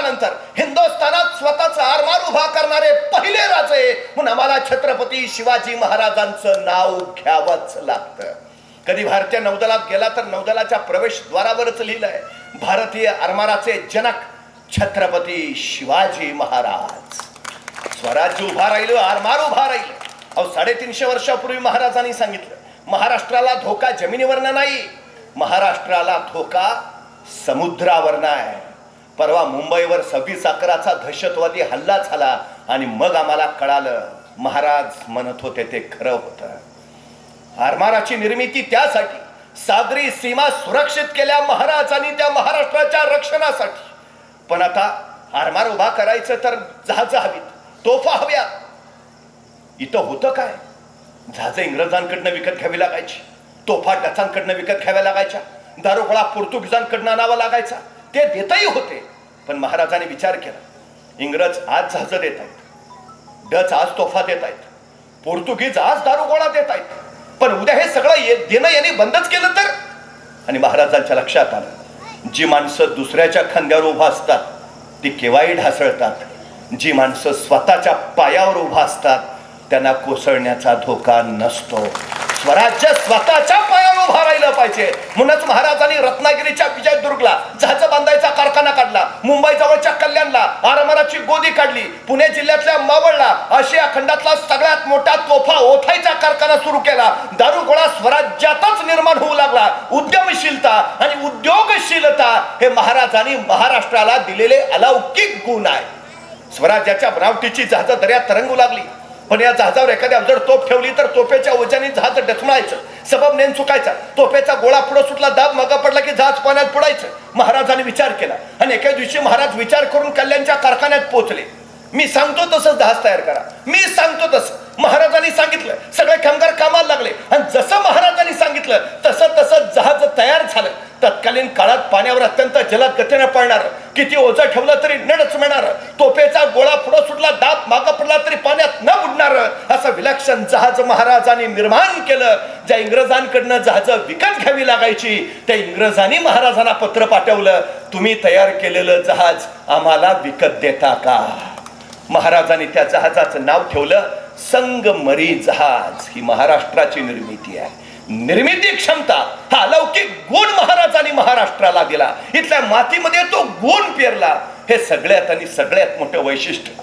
स्वातंत्र्यानंतर हिंदुस्थानात स्वतःचा आरमार उभा करणारे पहिले राजे म्हणून आम्हाला छत्रपती शिवाजी महाराजांचं नाव घ्यावंच लागतं. कधी भारतीय नौदलात गेला तर नौदलाच्या प्रवेशद्वारावरच लिहिलंय भारतीय आरमाराचे जनक छत्रपती शिवाजी महाराज. स्वराज्य उभा राहिलं आरमार उभा राहिलं. अहो साडेतीनशे वर्षापूर्वी महाराजांनी सांगितलं महाराष्ट्राला धोका जमिनीवरनं नाही महाराष्ट्राला धोका समुद्रावरनं आहे. परवा मुंबईवर सव्वीस अकराचा दहशतवादी हल्ला झाला आणि मग आम्हाला कळालं महाराज म्हणत होते ते खरं होतं. आरमाराची निर्मिती त्यासाठी सागरी सीमा सुरक्षित केल्या महाराजांनी त्या महाराष्ट्राच्या रक्षणासाठी. पण आता आरमार उभा करायचं तर जहाज हवीत तोफा हव्या. इथं होतं काय? जहाजं इंग्रजांकडनं विकत घ्यावी लागायची तोफा डचांकडनं विकत घ्याव्या लागायच्या दारुगोळा पोर्तुगीजांकडनं आणावा लागायचा ते देतही होते. पण महाराजांनी विचार केला. इंग्रज आज जहाजं देत आहेत. डच आज तोफा देत आहेत. पोर्तुगीज आज दारुगोळा देत आहेत. पण उद्या हे सगळं ये- देणं यांनी बंदच केलं तर? आणि महाराजांच्या लक्षात आलं. जी माणसं दुसऱ्याच्या खांद्यावर उभा असतात ती केव्हाही ढासळतात. जी माणसं स्वतःच्या पायावर उभा असतात त्यांना कोसळण्याचा धोका नसतो. स्वराज्य स्वतःच्या पायावर उभा राहिलं पाहिजे. म्हणूनच महाराजांनी रत्नागिरीच्या विजयदुर्गला जहाज बांधायचा कारखाना काढला मुंबई जवळच्या कल्याणला आरमाराची गोदी काढली. पुणे जिल्ह्यातल्या मावळला आशिया खंडातला सगळ्यात मोठा तोफा ओथाईचा कारखाना सुरू केला. दारुगोळा स्वराज्यातच निर्माण होऊ लागला. उद्यमशीलता आणि उद्योगशीलता हे महाराजांनी महाराष्ट्राला दिलेले अलौकिक गुण आहे. स्वराज्याच्या बनावटीची जहाज दर्यात तरंगू लागली. पण या जहाजावर एखाद्या जर तोफ ठेवली तर तोपेच्या ओझ्याने जहाज डचमळायचं सबब नेम चुकायचा. तोपेचा गोळा पुढे सुटला दाब मागा पडला की जहाज पाण्यात पुढायचं महाराजांनी विचार केला. आणि एका दिवशी महाराज विचार करून कल्याणच्या कारखान्यात पोहोचले. मी सांगतो तसं जहाज तयार करा. मी सांगतो तसं. महाराजांनी सांगितलं. सगळे कामगार कामाला लागले. आणि जसं महाराजांनी सांगितलं तसं तसं जहाज तयार झालं. तत्कालीन काळात पाण्यावर अत्यंत जलद गतीने पडणार किती ओझं ठेवलं तरी नडच मिळणार. तोफेचा गोळा पुढं सुटला दात मागं पडला तरी पाण्यात असं जहाज महाराजांनी निर्माण केलं. ज्या इंग्रजांकडनं जहाज विकत घ्यावी लागायची त्या इंग्रजांनी महाराजांना पत्र पाठवलं. तुम्ही तयार केलेलं जहाज आम्हाला विकत देता का? महाराजांनी त्या जहाजाचं नाव ठेवलं. संगमरी जहाज ही महाराष्ट्राची निर्मिती आहे. निर्मिती क्षमता हा अलौकिक गुण महाराजांनी महाराष्ट्राला दिला. इथल्या मातीमध्ये तो गुण पेरला. हे सगळ्यात आणि सगळ्यात मोठं वैशिष्ट्य